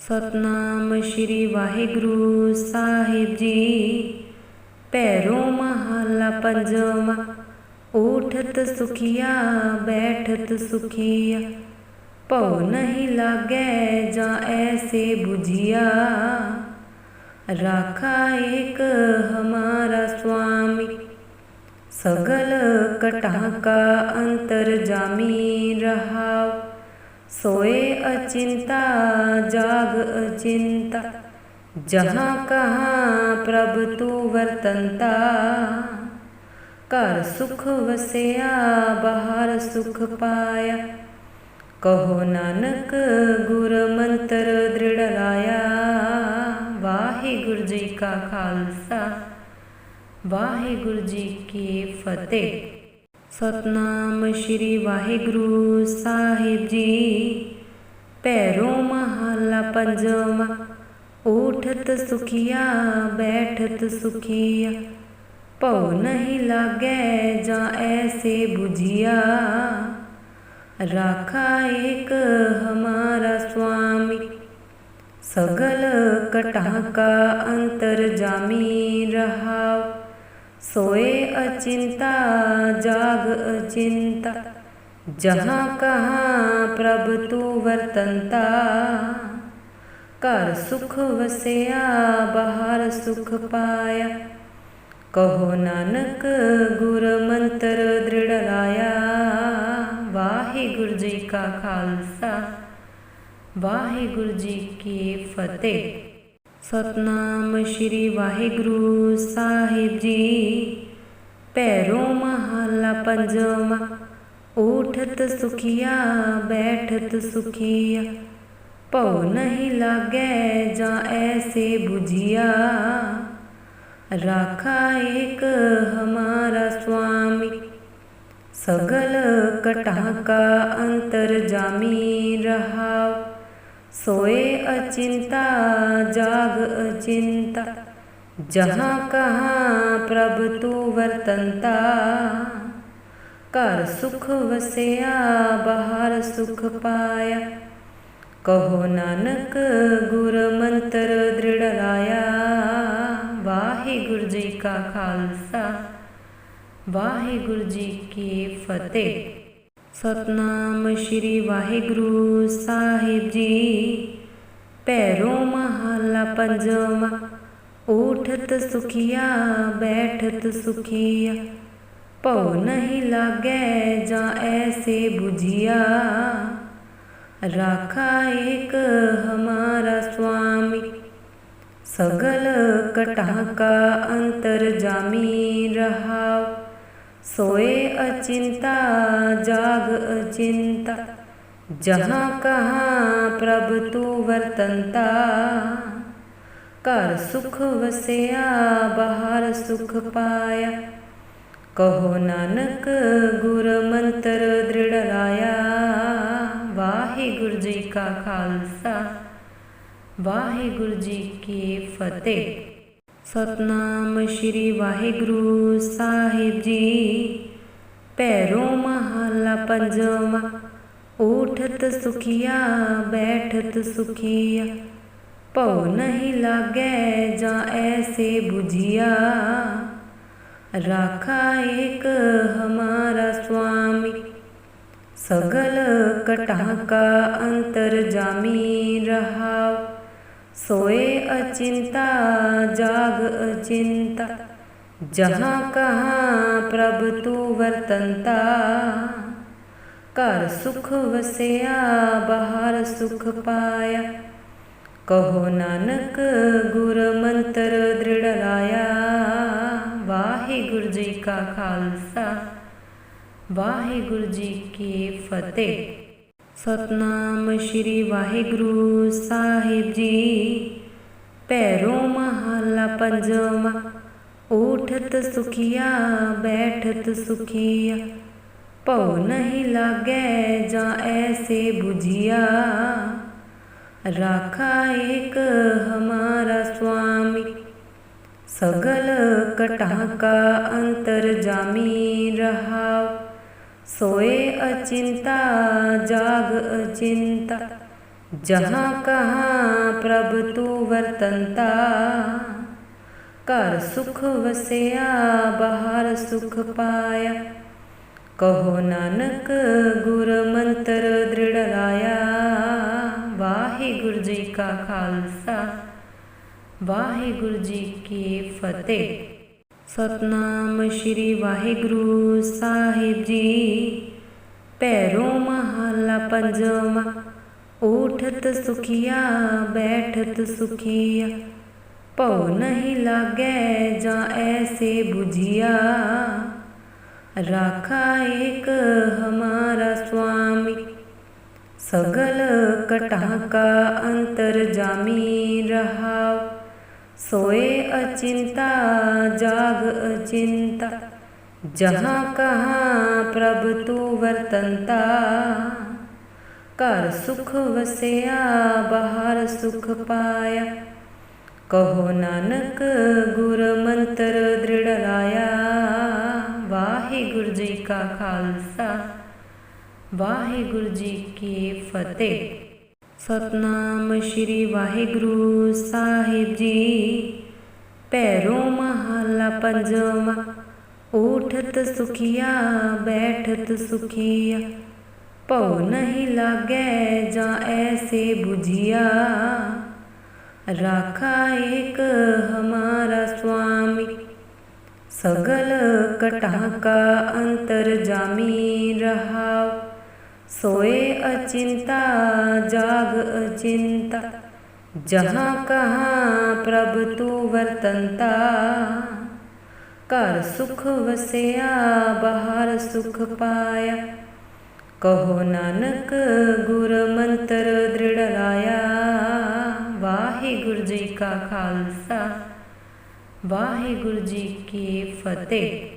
सतनाम श्री वाहेगुरु साहिब जी। पैरों महला पंजमा, उठत सुखिया, बैठत सुखिया। पौ नहीं लागे जा ऐसे बुझिया। राखा एक हमारा स्वामी, सगल कटाका अंतर जामी रहा सोए अचिंता जाग अचिंता जहाँ कहाँ प्रभ तू वर्तनता ਘਰ ਸੁਖ ਵਸਿਆ ਬਾਹਰ ਸੁਖ ਪਾਇਆ ਕਹੋ ਨਾਨਕ ਗੁਰ ਮੰਤਰ ਦ੍ਰਿੜ ਲਾਇਆ ਵਾਹਿਗੁਰੂ ਜੀ ਕਾ ਖਾਲਸਾ ਵਾਹਿਗੁਰੂ ਜੀ ਕੀ ਫਤਿਹ सतनाम श्री वाहेगुरु साहिब जी। पैरों महला पंजमा, उठत सुखिया, बैठत सुखिया। पौ नहीं लागे जा ऐसे बुझिया। राखा एक हमारा स्वामी, सगल कटाका अंतर जामी रहा। सोए अचिंता जाग अचिंता जहाँ कहाँ प्रभ तू वर्तनता ਘਰ ਸੁਖ ਵਸਿਆ ਬਾਹਰ ਸੁਖ ਪਾਇਆ ਕਹੋ ਨਾਨਕ ਗੁਰ ਮੰਤਰ ਦ੍ਰਿੜ ਲਾਇਆ ਵਾਹਿਗੁਰੂ ਜੀ ਕਾ ਖਾਲਸਾ ਵਾਹਿਗੁਰੂ ਜੀ ਕੀ ਫਤਿਹ सतनाम श्री वाहेगुरु साहिब जी। पैरों महला पंजमा, उठत सुखिया, बैठत सुखिया। पौ नहीं लागे जा ऐसे बुझिया। राखा एक हमारा स्वामी, सगल कटाका अंतर जामी रहा। सोए अचिंता जाग अचिंता जहाँ कहाँ प्रभ तू वर्तनता ਘਰ ਸੁਖ ਵਸਿਆ ਬਾਹਰ ਸੁਖ ਪਾਇਆ ਕਹੋ ਨਾਨਕ ਗੁਰ ਮੰਤਰ ਦ੍ਰਿੜ ਲਾਇਆ ਵਾਹਿਗੁਰੂ ਜੀ ਕਾ ਖਾਲਸਾ ਵਾਹਿਗੁਰੂ ਜੀ ਕੀ ਫਤਿਹ सतनाम श्री वाहेगुरु साहिब जी। पैरों महला पंजमा, उठत सुखिया, बैठत सुखिया। पौ नहीं लागे जा ऐसे बुझिया। राखा एक हमारा स्वामी, सगल कटाका अंतर जामी रहा। सोए अचिंता जाग अचिंता जहाँ कहाँ प्रभ तू वर्तनता ਘਰ ਸੁਖ ਵਸਿਆ ਬਾਹਰ ਸੁਖ ਪਾਇਆ ਕਹੋ ਨਾਨਕ ਗੁਰ ਮੰਤਰ ਦ੍ਰਿੜ ਲਾਇਆ ਵਾਹਿਗੁਰੂ ਜੀ ਕਾ ਖਾਲਸਾ ਵਾਹਿਗੁਰੂ ਜੀ ਕੀ ਫਤਿਹ सतनाम श्री वाहेगुरु साहिब जी। पैरों महला पंजमा, उठत सुखिया, बैठत सुखिया। पौ नहीं लागे जा ऐसे बुझिया। राखा एक हमारा स्वामी, सगल कटाका अंतर जामी रहा। सोए अचिंता जाग अचिंता जहाँ कहाँ प्रभ तू वर्तनता ਘਰ ਸੁਖ ਵਸਿਆ ਬਾਹਰ ਸੁਖ ਪਾਇਆ ਕਹੋ ਨਾਨਕ ਗੁਰ ਮੰਤਰ ਦ੍ਰਿੜ ਲਾਇਆ ਵਾਹਿਗੁਰੂ ਜੀ ਕਾ ਖਾਲਸਾ ਵਾਹਿਗੁਰੂ ਜੀ ਕੀ ਫਤਿਹ सतनाम श्री वाहेगुरु साहिब जी। पैरों महला पंजमा, उठत सुखिया, बैठत सुखिया। पौ नहीं लागे जा ऐसे बुझिया। राखा एक हमारा स्वामी, सगल कटाका अंतर जामी रहा। सोए अचिंता जाग अचिंता जहाँ कहाँ ਪ੍ਰਭ ਤੂੰ ਵਰਤੰਤਾ ਘਰ ਸੁਖ ਵਸਿਆ ਬਾਹਰ ਸੁਖ ਪਾਇਆ ਕਹੋ ਨਾਨਕ ਗੁਰ ਮੰਤਰ ਦ੍ਰਿੜ ਲਾਇਆ ਵਾਹਿਗੁਰੂ ਜੀ ਕਾ ਖਾਲਸਾ ਵਾਹਿਗੁਰੂ ਜੀ ਕੀ ਫਤਿਹ सतनाम श्री वाहेगुरु साहिब जी। पैरों महला पंजमा, उठत सुखिया, बैठत सुखिया। पौ नहीं लागे जा ऐसे बुझिया। राखा एक हमारा स्वामी, सगल कटा का अंतर जामी रहा। सोए अचिंता जाग अचिंता जहाँ कहाँ प्रभ तू वर्तनता घर सुख वसिया बाहर सुख पाया कहो नानक गुर मंत्र दृढ़ लाया वाहिगुरु जी का खालसा वाहिगुरु जी की फतेह सतनाम श्री वाहेगुरु साहिब जी। पैरों महला पंजमा, उठत सुखिया, बैठत सुखिया। पौ नहीं लागे जा ऐसे बुझिया। राखा एक हमारा स्वामी, सगल कटा का अंतर जामी रहा। सोए अचिंता जाग अचिंता जहाँ कहाँ प्रभ तू वर्तनता घर सुख वसिया बाहर सुख पाया कहो नानक गुर मंत्र दृढ़ लाया वाहिगुरु जी का खालसा वाहिगुरु जी की फतेह